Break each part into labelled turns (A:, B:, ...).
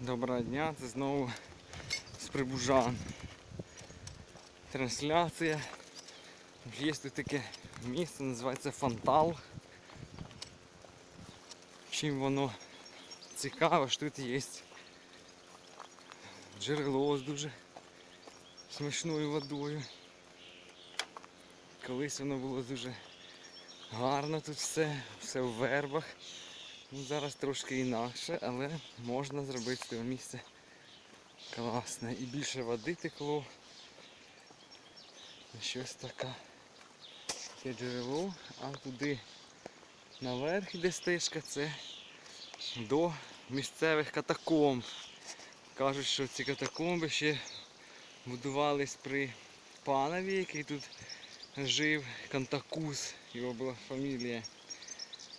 A: Доброго дня, це знову з Прибужан. Трансляція. Є тут таке місце, називається Фонтал. Чим воно цікаве, що тут є джерело з дуже смачною водою. Колись воно було дуже гарно тут все, все в вербах. Ну, зараз трошки інакше, але можна зробити цього місця класне. І більше води текло. Щось таке. Таке джерело, а туди наверх іде стежка, це до місцевих катакомб. Кажуть, що ці катакомби ще будувались при панові, який тут жив, Кантакус, його була фамілія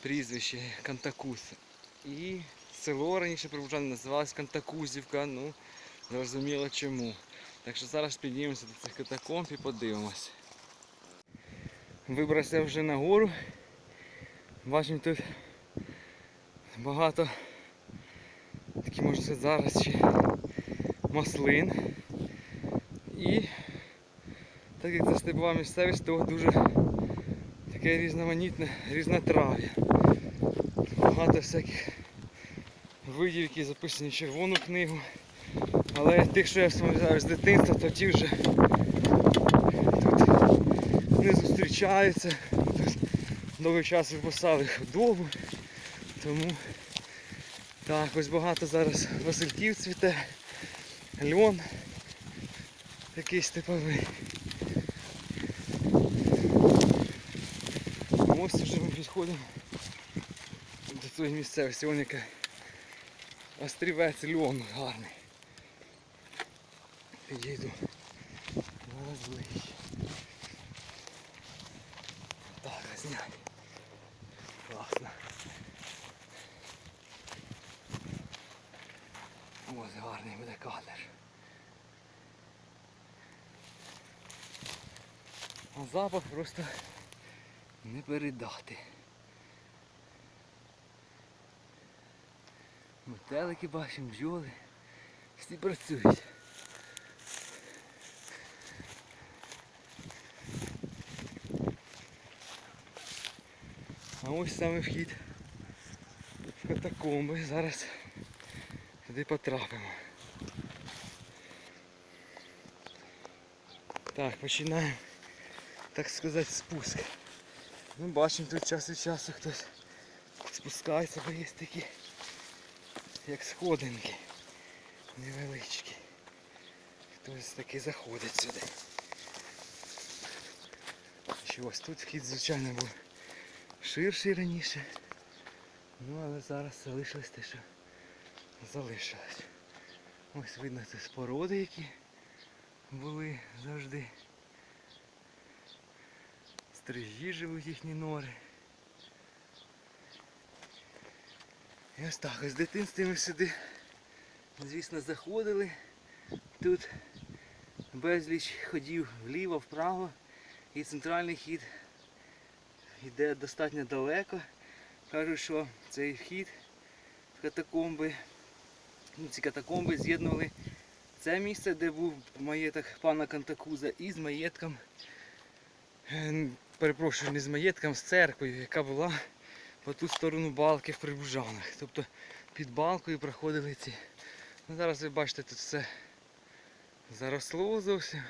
A: прізвище Кантакус. І село раніше прибужане називалось Кантакузівка, ну зрозуміло чому. Так що зараз піднімемося до цих катакомб і подивимось. Вибрався вже на гору. Бачимо тут багато такі можна сказати зараз ще маслин. І так як це степова місцевість, то дуже таке різноманітне, різнотрав'я. Багато всяких видів, які записані в червону книгу. Але тих, що я пам'ятаю з дитинства, то ті вже тут не зустрічаються. Тут довгий час випасали худобу. Тому так, ось багато зараз васильків цвіте, льон такий степовий. Ось вже ми підходимо до цієї місцевості. Вон яка острівець льон гарний. Підійду. Зараз ближче. Так, зняй. Класно. Ось гарний буде кадр. А запах просто не передати. Метелики бачимо, бджоли. Всі працюють. А ось саме вхід в катакомби. Зараз туди потрапимо. Так, починаємо, так сказати, спуск. Ну, бачимо, тут час від часу хтось спускається, бо є такі, як сходинки невеличкі. Хтось таки заходить сюди. Що ось тут вхід, звичайно, був ширший раніше. Ну але зараз залишилось те, що залишилось. Ось видно це споруди, які були завжди. Стрижі живуть їхні нори. І ось так, ось з дитинства ми сюди, звісно, заходили. Тут безліч ходів вліво, вправо і центральний хід йде достатньо далеко. Кажуть, що цей вхід в катакомби, ну, ці катакомби з'єднували це місце, де був маєток пана Кантакуза, із маєтком Е, перепрошую, не з маєтком, з церквою, яка була по ту сторону балки в Прибужанах. Тобто під балкою проходили ці. Ну, зараз ви бачите, тут все заросло зовсім.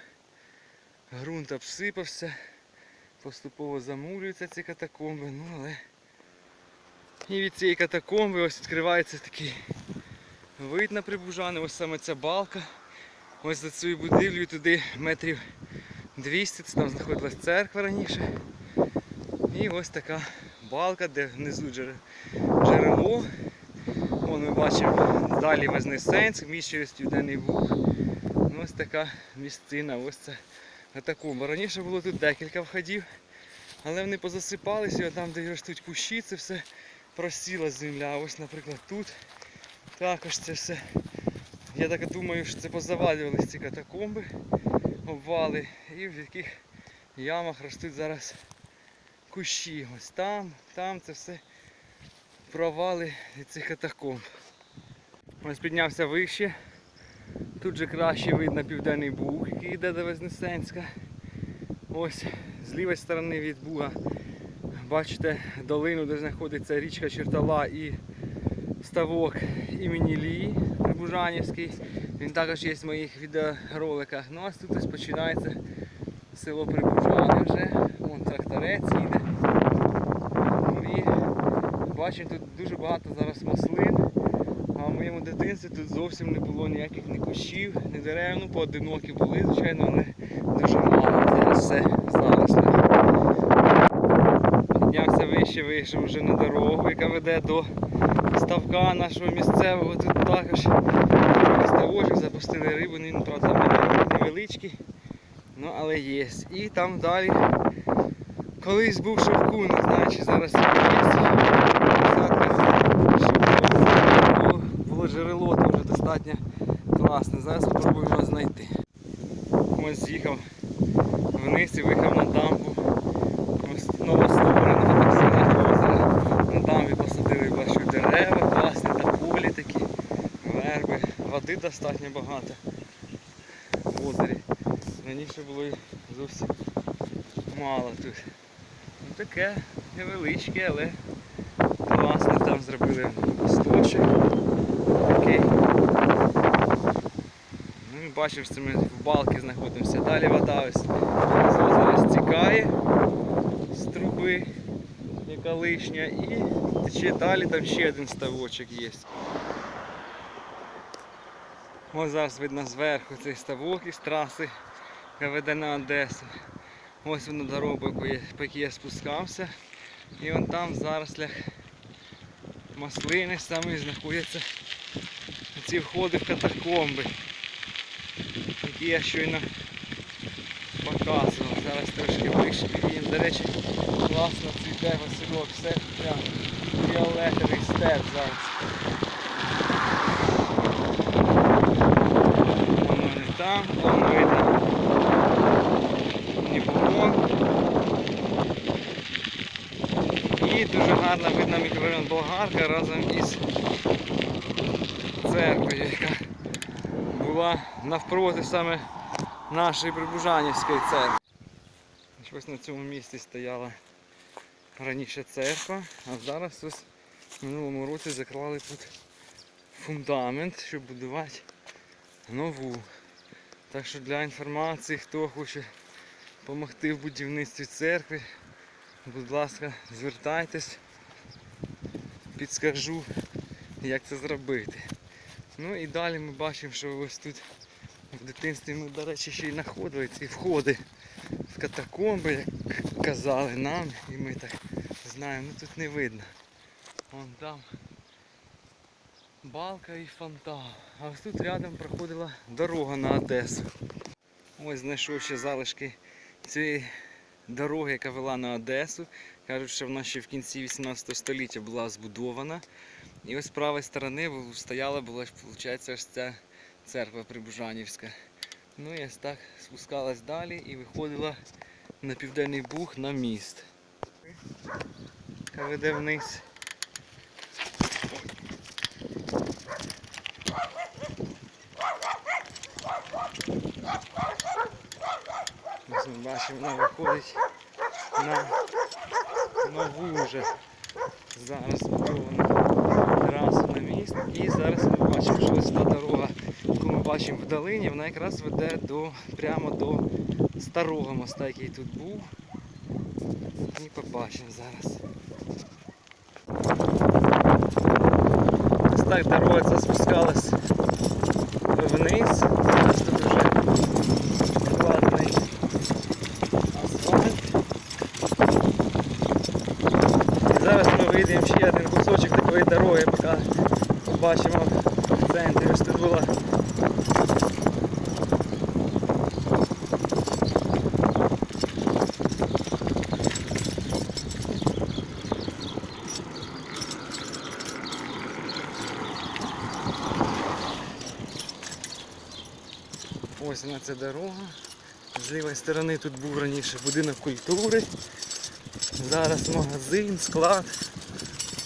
A: Грунт обсипався, поступово замулюються ці катакомби, ну але і від цієї катакомби ось відкривається такий вид на Прибужани, ось саме ця балка. Ось за цією будівлею туди метрів 200, це там знаходилась церква раніше. І ось така балка, де внизу джерело. Вон ми бачимо далі Вознесенськ, через Південний Буг. Ну, ось така місцина, ось це катакомба. Раніше було тут декілька входів, але вони позасипалися, там, де ростуть кущі, це все просіла земля. Ось, наприклад, тут також це все. Я так думаю, що це позавалювалися ці катакомби обвали і в яких ямах ростуть зараз кущі. Ось там, там це все провали цих катакомб. Ось піднявся вище. Тут же краще видно південний буг, який йде до Вознесенська. Ось з лівої сторони від Буга бачите долину, де знаходиться річка Чертала і ставок імені Лі Прибужанівський. Він також є в моїх відеороликах. Ну а тут ось починається село Прибужани вже. Вон тракторець їде. Ну і бачимо тут дуже багато зараз маслин. А в моєму дитинстві тут зовсім не було ніяких ні кущів, ні дерев, ну поодинокі були, звичайно, але дуже мало. Зараз все заросло. Піднявся вище, вийшов вже на дорогу, яка веде до ставка нашого місцевого. Тут також ставочок, запустили рибу, він, правда, невеличкий, ну але є. І там далі колись був шовку, не знаю, зараз є. Було джерело теж достатньо класне. Зараз спробуємо його знайти. Ось з'їхав вниз і виїхав на дамбу. Ось новоствореного так званого озера. На дамбі посадили бачу дерева, класні та полі такі, верби. Достатньо багато в озері. Раніше було зовсім мало тут. Ну таке невеличке, але класно там зробили сточок. Окей. Ну, ми бачимо, що ми в балки знаходимося. Далі вода ось з озера стікає з труби, яка лишня, і тече далі там ще один ставочок є. Ось зараз видно зверху цей ставок із траси, яка веде на Одесу. Ось воно дорога, по якій- я спускався. І вон там в зарослях маслини самі знаходяться ці входи в катакомби, які я щойно показував. Зараз трошки вище підійдемо. До речі, класно цвіте Васильок, все прям фіолетовий степ зараз. Не там, видно. Дніпро. І дуже гарно видно мікрорайон Болгарка разом із церквою, яка була навпроти саме нашої Прибужанівської церкви. Ось на цьому місці стояла раніше церква, а зараз ось в минулому році заклали тут фундамент, щоб будувати нову. Так що для інформації, хто хоче допомогти в будівництві церкви, будь ласка, звертайтесь, підскажу, як це зробити. Ну і далі ми бачимо, що ось тут в дитинстві ми, до речі, ще й знаходили ці входи в катакомби, як казали нам, і ми так знаємо, ну тут не видно. Вон там балка і фонтан. А ось тут рядом проходила дорога на Одесу. Ось знайшов ще залишки цієї дороги, яка вела на Одесу. Кажуть, що вона ще в кінці 18 століття була збудована. І ось з правої сторони стояла була, виходить, ось ця церква Прибужанівська. Ну і ось так спускалась далі і виходила на південний буг на міст. Веде вниз. Ось ми бачимо, вона виходить на нову вже зараз збудовану трасу на міст. І зараз ми бачимо, що ось та дорога, яку ми бачимо в долині, вона якраз веде до, прямо до старого моста, який тут був. І побачимо зараз. Ось так дорога ця спускалась вниз. Зараз тут вже кладений асфальт. І зараз ми вийдемо ще один кусочок такої дороги, поки бачимо тут була Ось вона ця дорога. З лівої сторони тут був раніше будинок культури. Зараз магазин, склад.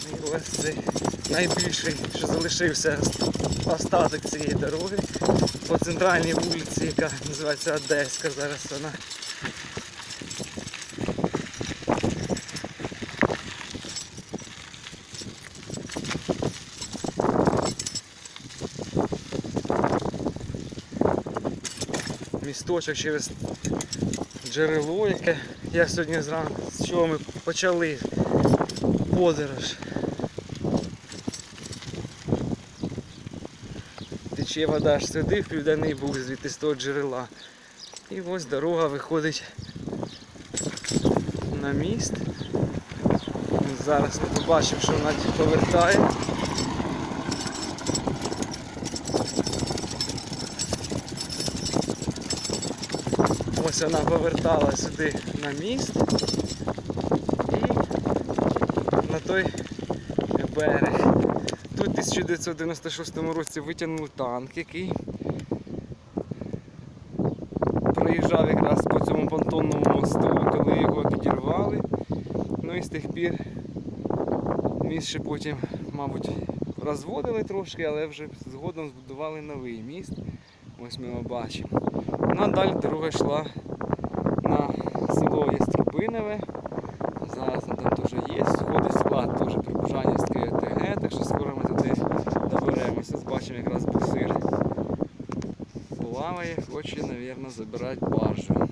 A: І ось це найбільший, що залишився остаток цієї дороги по центральній вулиці, яка називається Одеська. Зараз вона. Місточок через джерело, яке я сьогодні зранку, з чого ми почали подорож. Тече вода аж сюди, в Південний Буг, звідти з того джерела. І ось дорога виходить на міст. Зараз ми побачимо, що вона повертає. Ось вона повертала сюди на міст і на той берег. Тут 1996 році витягнули танк, який проїжджав якраз по цьому понтонному мосту, коли його підірвали. Ну і з тих пір міст ще потім, мабуть, розводили трошки, але вже згодом збудували новий міст. Ось ми його бачимо. Ну а далі дорога йшла на село Яструбинове. Зараз там теж є. Входить склад теж Прибужанівської ОТГ, так що скоро ми туди доберемося. Ось Бачимо якраз буксир плаває, хоче, мабуть, забирати баржу.